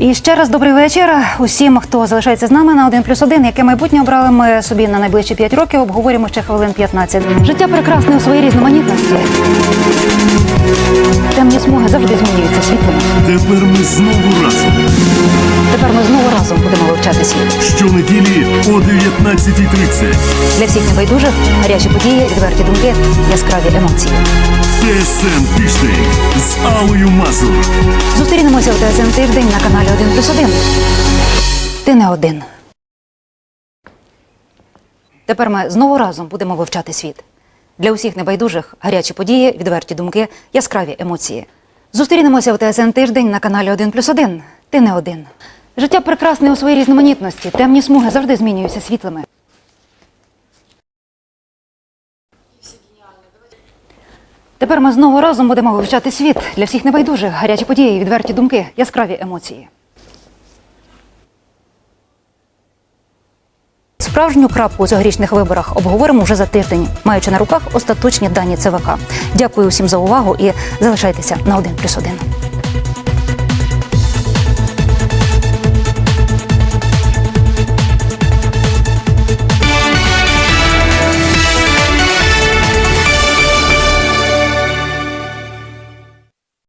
І ще раз добрий вечір усім, хто залишається з нами на 1 плюс 1. Яке майбутнє обрали ми собі на найближчі 5 років. Обговоримо ще хвилин 15. Життя прекрасне у своїй різноманітності. Темні смуги завжди змінюються світлом. Тепер ми знову разом. Тепер ми знову разом будемо вивчати світ. Щонеділі о 19.30. Для всіх небайдужих гарячі події, відверті думки, яскраві емоції. ТСН тиждень Аллою Мазур. Зустрінемося в ТСН тиждень на каналі 1 плюс 1. Ти не один. Тепер ми знову разом будемо вивчати світ. Для усіх небайдужих гарячі події, відверті думки, яскраві емоції. Зустрінемося в ТСН тиждень на каналі 1 плюс 1. Ти не один. Життя прекрасне у своїй різноманітності. Темні смуги завжди змінюються світлими. Тепер ми знову разом будемо вивчати світ. Для всіх небайдужих гарячі події, відверті думки, яскраві емоції. Справжню крапку у цьогорічних виборах обговоримо вже за тиждень, маючи на руках остаточні дані ЦВК. Дякую усім за увагу і залишайтеся на 1+,1.